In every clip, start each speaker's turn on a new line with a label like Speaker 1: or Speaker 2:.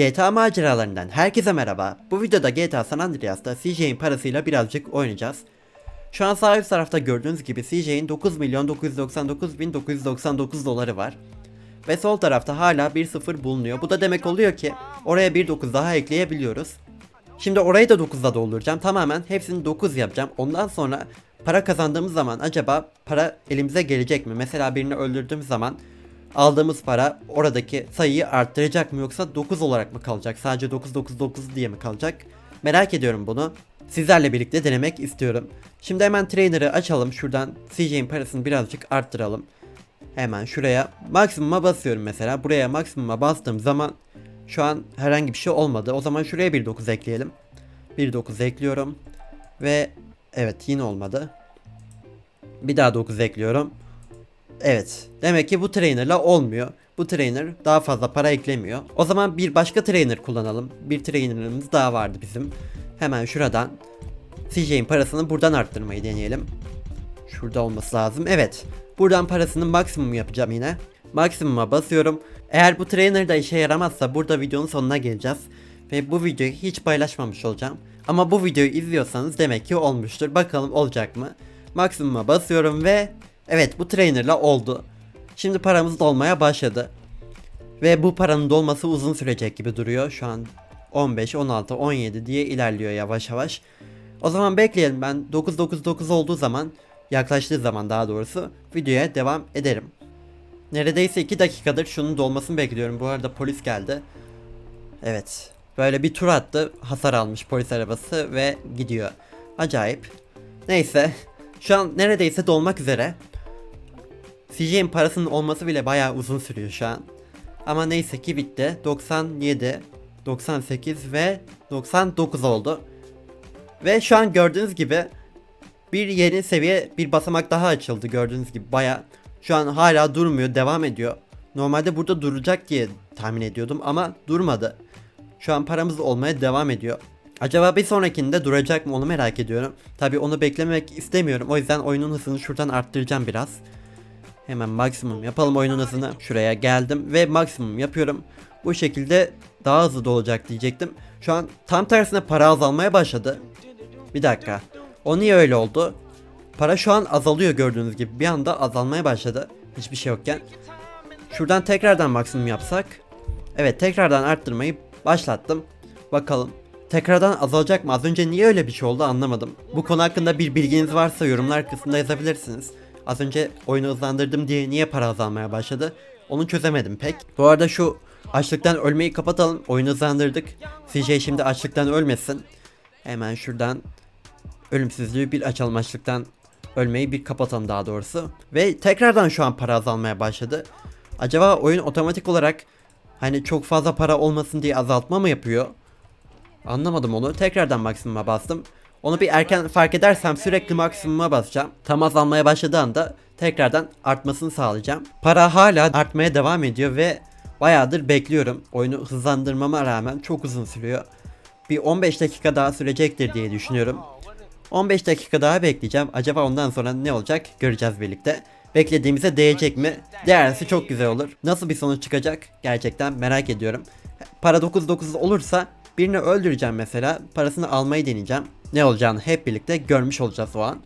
Speaker 1: GTA maceralarından herkese merhaba. Bu videoda GTA San Andreas'ta CJ'in parasıyla birazcık oynayacağız. Şu an sağ üst tarafta gördüğünüz gibi CJ'in 9 milyon 999 bin 999 doları var. Ve sol tarafta hala 1 0 bulunuyor. Bu da demek oluyor ki oraya 1 9 daha ekleyebiliyoruz. Şimdi orayı da 9'da dolduracağım. Tamamen hepsini 9 yapacağım. Ondan sonra para kazandığımız zaman acaba para elimize gelecek mi? Mesela birini öldürdüğümüz zaman aldığımız para oradaki sayıyı arttıracak mı yoksa 9 olarak mı kalacak? Sadece 999 diye mi kalacak? Merak ediyorum bunu. Sizlerle birlikte denemek istiyorum. Şimdi hemen trainer'ı açalım. Şuradan CJ'in parasını birazcık arttıralım. Hemen şuraya maksimuma basıyorum mesela. Buraya maksimuma bastığım zaman şu an herhangi bir şey olmadı. O zaman şuraya 1.9 ekleyelim. 1.9 ekliyorum. Ve evet yine olmadı. Bir daha 9 ekliyorum. Evet. Demek ki bu trainer'la olmuyor. Bu trainer daha fazla para eklemiyor. O zaman bir başka trainer kullanalım. Bir trainer'ımız daha vardı bizim. Hemen şuradan CJ'in parasını buradan arttırmayı deneyelim. Şurada olması lazım. Evet. Buradan parasını maksimum yapacağım yine. Maksimuma basıyorum. Eğer bu trainer da işe yaramazsa burada videonun sonuna geleceğiz. Ve bu videoyu hiç paylaşmamış olacağım. Ama bu videoyu izliyorsanız demek ki olmuştur. Bakalım olacak mı? Maksimuma basıyorum ve evet bu trainerla oldu. Şimdi paramız dolmaya başladı. Ve bu paranın dolması uzun sürecek gibi duruyor. Şu an 15, 16, 17 diye ilerliyor yavaş yavaş. O zaman bekleyelim ben 999 olduğu zaman yaklaştığı zaman daha doğrusu videoya devam ederim. Neredeyse 2 dakikadır şunun dolmasını bekliyorum. Bu arada polis geldi. Evet. Böyle bir tur attı. Hasar almış polis arabası ve gidiyor. Acayip. Neyse. Şu an neredeyse dolmak üzere. CJ'in parasının olması bile bayağı uzun sürüyor şu an. Ama neyse ki bitti. 97, 98 ve 99 oldu. Ve şu an gördüğünüz gibi bir yeni seviye bir basamak daha açıldı gördüğünüz gibi baya şu an hala durmuyor devam ediyor. Normalde burada duracak diye tahmin ediyordum ama durmadı. Şu an paramız olmaya devam ediyor. Acaba bir sonrakinde duracak mı onu merak ediyorum. Tabi onu beklemek istemiyorum o yüzden oyunun hızını şuradan arttıracağım biraz. Hemen maksimum yapalım oyunun hızını. Şuraya geldim ve maksimum yapıyorum. Bu şekilde daha hızlı dolacak diyecektim. Şu an tam tersine para azalmaya başladı. Bir dakika. O niye öyle oldu? Para şu an azalıyor gördüğünüz gibi. Bir anda azalmaya başladı. Hiçbir şey yokken. Şuradan tekrardan maksimum yapsak. Evet tekrardan arttırmayı başlattım. Bakalım. Tekrardan azalacak mı? Az önce niye öyle bir şey oldu anlamadım. Bu konu hakkında bir bilginiz varsa yorumlar kısmında yazabilirsiniz. Az önce oyunu hızlandırdım diye niye para azalmaya başladı? Onu çözemedim pek. Bu arada şu açlıktan ölmeyi kapatalım. Oyunu hızlandırdık. CJ şimdi açlıktan ölmesin. Hemen şuradan ölümsüzlüğü bir açalım açlıktan ölmeyi bir kapatalım daha doğrusu. Ve tekrardan şu an para azalmaya başladı. Acaba oyun otomatik olarak hani çok fazla para olmasın diye azaltma mı yapıyor? Anlamadım onu. Tekrardan maksimuma bastım. Onu bir erken fark edersem sürekli maksimuma basacağım. Tam azalmaya başladığı anda tekrardan artmasını sağlayacağım. Para hala artmaya devam ediyor ve bayağıdır bekliyorum. Oyunu hızlandırmama rağmen çok uzun sürüyor. Bir 15 dakika daha sürecektir diye düşünüyorum. 15 dakika daha bekleyeceğim. Acaba ondan sonra ne olacak göreceğiz birlikte. Beklediğimize değecek mi? Değerse çok güzel olur. Nasıl bir sonuç çıkacak? Gerçekten merak ediyorum. Para 99 olursa birini öldüreceğim mesela. Parasını almayı deneyeceğim. Ne olacağını hep birlikte görmüş olacağız o an.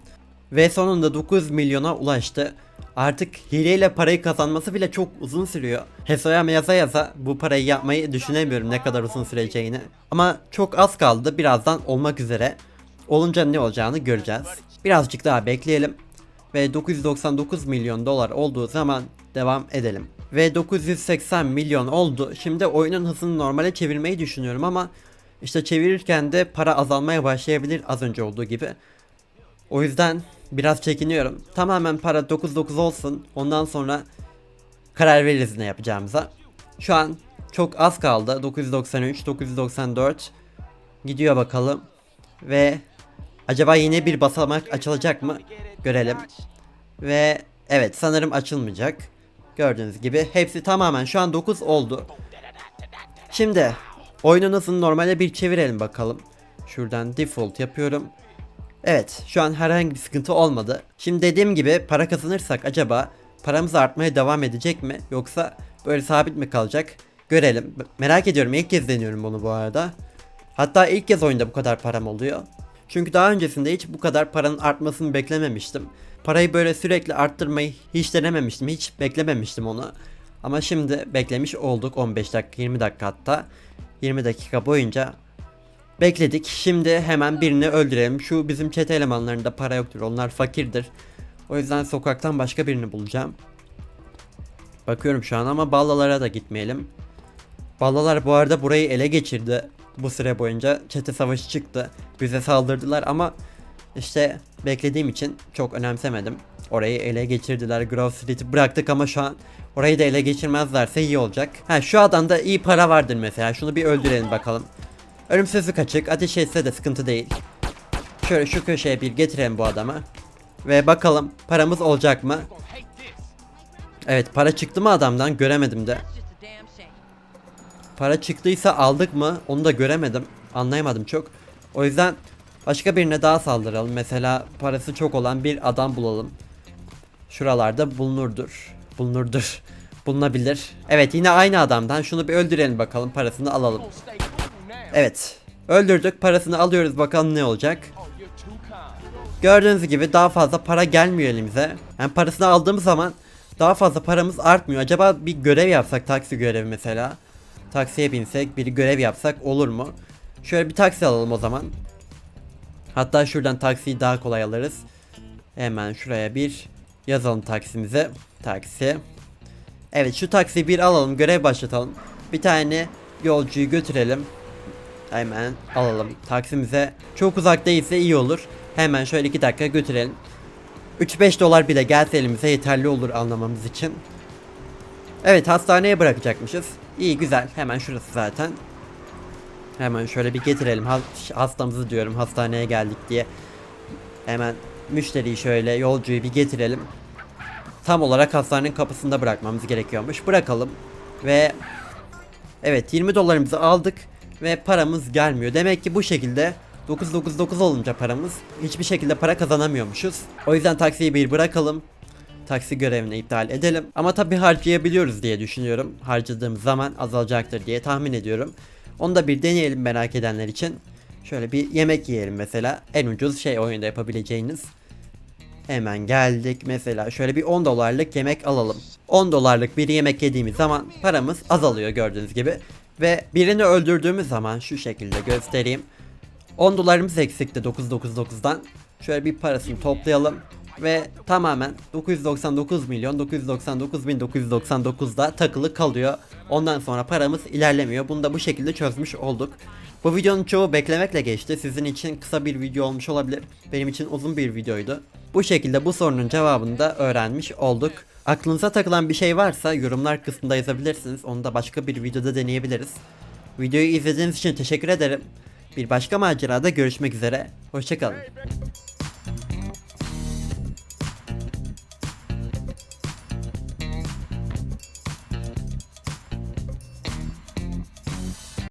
Speaker 1: Ve sonunda 9 milyona ulaştı. Artık hileyle parayı kazanması bile çok uzun sürüyor. Hesoya yaza yaza bu parayı yapmayı düşünemiyorum ne kadar uzun süreceğini. Ama çok az kaldı birazdan olmak üzere. Olunca ne olacağını göreceğiz. Birazcık daha bekleyelim. Ve 999 milyon dolar olduğu zaman devam edelim. Ve 980 milyon oldu. Şimdi oyunun hızını normale çevirmeyi düşünüyorum ama işte çevirirken de para azalmaya başlayabilir az önce olduğu gibi. O yüzden biraz çekiniyorum. Tamamen para 99 olsun. Ondan sonra karar veririz ne yapacağımıza. Şu an çok az kaldı. 993, 994 gidiyor bakalım. Ve acaba yine bir basamak açılacak mı? Görelim. Ve evet sanırım açılmayacak. Gördüğünüz gibi hepsi tamamen şu an 9 oldu. Şimdi oyunun hızını normale bir çevirelim bakalım. Şuradan default yapıyorum. Evet şu an herhangi bir sıkıntı olmadı. Şimdi dediğim gibi para kazanırsak acaba paramız artmaya devam edecek mi? Yoksa böyle sabit mi kalacak? Görelim. Merak ediyorum ilk kez deniyorum bunu bu arada. Hatta ilk kez oyunda bu kadar param oluyor. Çünkü daha öncesinde hiç bu kadar paranın artmasını beklememiştim. Parayı böyle sürekli arttırmayı hiç denememiştim. Hiç beklememiştim onu. Ama şimdi beklemiş olduk 15 dakika 20 dakika hatta. 20 dakika boyunca bekledik. Şimdi hemen birini öldürelim. Şu bizim çete elemanlarında para yoktur. Onlar fakirdir. O yüzden sokaktan başka birini bulacağım. Bakıyorum şu an ama ballalara da gitmeyelim. Ballalar bu arada burayı ele geçirdi. Bu süre boyunca çete savaşı çıktı. Bize saldırdılar ama işte beklediğim için çok önemsemedim. Orayı ele geçirdiler. Grove Street'i bıraktık ama şu an orayı da ele geçirmezlerse iyi olacak. Ha şu adamda iyi para vardır mesela. Şunu bir öldürelim bakalım. Ölümsüzlük açık. Ateş etse de sıkıntı değil. Şöyle şu köşeye bir getirelim bu adamı. Ve bakalım paramız olacak mı? Evet para çıktı mı adamdan göremedim de. Para çıktıysa aldık mı onu da göremedim. Anlayamadım çok. O yüzden başka birine daha saldıralım. Mesela parası çok olan bir adam bulalım. Şuralarda bulunurdur. Bulunurdur. Bulunabilir. Evet yine aynı adamdan. Şunu bir öldürelim bakalım parasını alalım. Evet. Öldürdük parasını alıyoruz bakalım ne olacak. Gördüğünüz gibi daha fazla para gelmiyor elimize. Yani parasını aldığımız zaman daha fazla paramız artmıyor. Acaba bir görev yapsak taksi görevi mesela. Taksiye binsek bir görev yapsak olur mu? Şöyle bir taksi alalım o zaman. Hatta şuradan taksiyi daha kolay alırız. Hemen şuraya bir yazalım taksimize. Taksi. Evet şu taksiyi bir alalım görev başlatalım. Bir tane yolcuyu götürelim. Hemen alalım taksimize. Çok uzak değilse iyi olur. Hemen şöyle 2 dakika götürelim. 3-5 dolar bile gelse elimize yeterli olur anlamamız için. Evet hastaneye bırakacakmışız. İyi güzel hemen şurası zaten. Hemen şöyle bir getirelim Ha- hastamızı diyorum hastaneye geldik diye. Hemen müşteriyi şöyle yolcuyu bir getirelim. Tam olarak hastanenin kapısında bırakmamız gerekiyormuş. Bırakalım ve Evet 20 dolarımızı aldık ve paramız gelmiyor. Demek ki bu şekilde 999 olunca paramız hiçbir şekilde para kazanamıyormuşuz. O yüzden taksiyi bir bırakalım. Taksi görevini iptal edelim. Ama tabi harcayabiliyoruz diye düşünüyorum. Harcadığım zaman azalacaktır diye tahmin ediyorum. Onu da bir deneyelim merak edenler için. Şöyle bir yemek yiyelim mesela. En ucuz şey oyunda yapabileceğiniz. Hemen geldik mesela şöyle bir 10 dolarlık yemek alalım. 10 dolarlık bir yemek yediğimiz zaman paramız azalıyor gördüğünüz gibi. Ve birini öldürdüğümüz zaman şu şekilde göstereyim. 10 dolarımız eksikti 999'dan. Şöyle bir parasını toplayalım. Ve tamamen 999 milyon 999 bin 999'da takılı kalıyor. Ondan sonra paramız ilerlemiyor. Bunu da bu şekilde çözmüş olduk. Bu videonun çoğu beklemekle geçti. Sizin için kısa bir video olmuş olabilir. Benim için uzun bir videoydu. Bu şekilde bu sorunun cevabını da öğrenmiş olduk. Aklınıza takılan bir şey varsa yorumlar kısmında yazabilirsiniz. Onu da başka bir videoda deneyebiliriz. Videoyu izlediğiniz için teşekkür ederim. Bir başka macerada görüşmek üzere. Hoşçakalın.